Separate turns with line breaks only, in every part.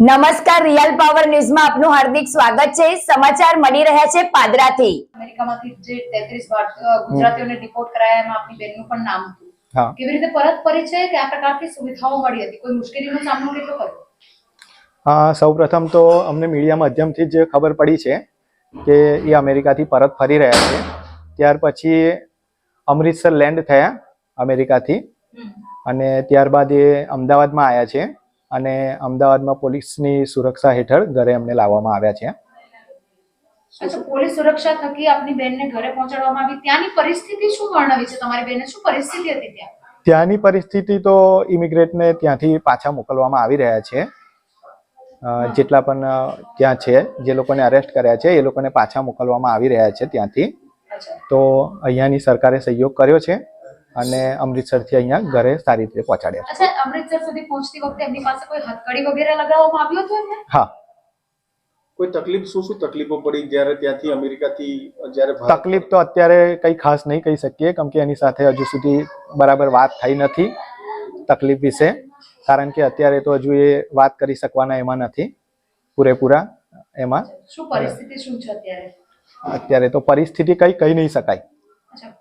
નમસ્કાર real power ન્યૂઝમાં આપનું હાર્દિક સ્વાગત છે. સમાચાર મળી રહ્યા છે પાદરાથી.
અમેરિકામાંથી જે તેત્રીસ ગુજરાતીઓને ડિપોર્ટ કરાયા એમાં આપની બેનનું પણ નામ હતું. કેવી રીતે પરત ફરી છે કે આ પ્રકારની સુવિધાઓ મળી હતી? કોઈ મુશ્કેલીનો સામનો કેટલો કર્યો?
સૌપ્રથમ તો અમને મીડિયા માધ્યમથી જ ખબર પડી છે કે એ અમેરિકાથી પરત ફરી રહ્યા છે. ત્યાર પછી અમૃતસર લેન્ડ થયા અમેરિકાથી. અને ત્યારબાદ એ અમદાવાદમાં આવ્યા છે. અને અમદાવાદમાં પોલીસની સુરક્ષા હેઠળ ઘરે અમને લાવવામાં આવ્યા છે.
પોલીસ સુરક્ષા થકી આપની બેનને ઘરે પહોંચાડવામાં આવી. ત્યાંની પરિસ્થિતિ શું વર્ણવી છે? તમારી બેનને શું પરિસ્થિતિ હતી ત્યાં?
ત્યાંની પરિસ્થિતિ તો ઇમિગ્રેટને ત્યાંથી પાછા મોકલવામાં આવી રહ્યા છે. જેટલા પણ ત્યાં છે જે લોકોને અરેસ્ટ કર્યા છે એ લોકોને પાછા મોકલવામાં આવી રહ્યા છે ત્યાંથી. તો અહીંયાની સરકારે સહયોગ કર્યો છે. અને અમૃતસરથી અહીંયા ઘરે સારી રીતે પહોંચાડ્યા
અચ્છા અમૃતસર સુધી પહોંચતી વખતે એમની પાસે કોઈ હથકડી વગેરે લગાવવામાં આવ્યું હતું
હા.
કોઈ તકલીફ શું શું તકલીફો પડી જ્યારે ત્યાંથી અમેરિકાથી જ્યારે
તકલીફ તો અત્યારે કંઈ ખાસ નહીં કહી શકીએ કેમ કે એની સાથે હજુ સુધી બરાબર વાત થઈ નથી તકલીફ વિશે કારણ કે અત્યારે તો હજુ એ વાત કરી શકવાના એમાં નથી પૂરેપૂરા એમાં.
શું પરિસ્થિતિ શું છે અત્યારે?
અત્યારે તો પરિસ્થિતિ કંઈ કહી નહીં શકાય.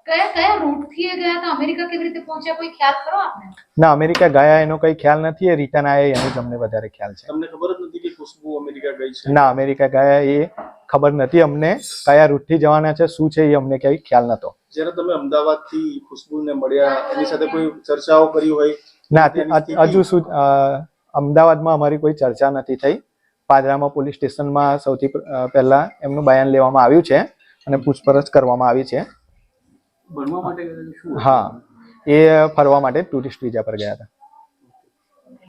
કયા કયા રૂટથી એ ગયા હતા? અમેરિકા કેવી રીતે પહોંચ્યા? કોઈ ખ્યાલ કરો આપને?
ના અમેરિકા ગયા એનો કંઈ ખ્યાલ નથી એ રિટર્ન આવ્યા એનો તમને વધારે ખ્યાલ છે.
તમને ખબર જ નથી કે ખુશ્બુ અમેરિકા ગઈ છે?
ના અમેરિકા ગયા એ ખબર નથી અમને કયા રૂટથી જવાના છે શું છે એ અમને કંઈ ખ્યાલ નતો.
જ્યારે તમે અમદાવાદથી ખુશ્બુને મળ્યા એની સાથે કોઈ ચર્ચાઓ કરી હોય?
ના? હજુ સુધી અમદાવાદમાં અમારી કોઈ ચર્ચા નથી થઈ. પાદરામાં પોલીસ સ્ટેશનમાં સૌથી પહેલા એમનું બયાન લેવામાં આવ્યું છે અને પૂછપરછ કરવામાં આવી છે.
ભણવા માટે શું
હા. એ ફરવા માટે ટુરિસ્ટ વિઝા પર ગયા હતા.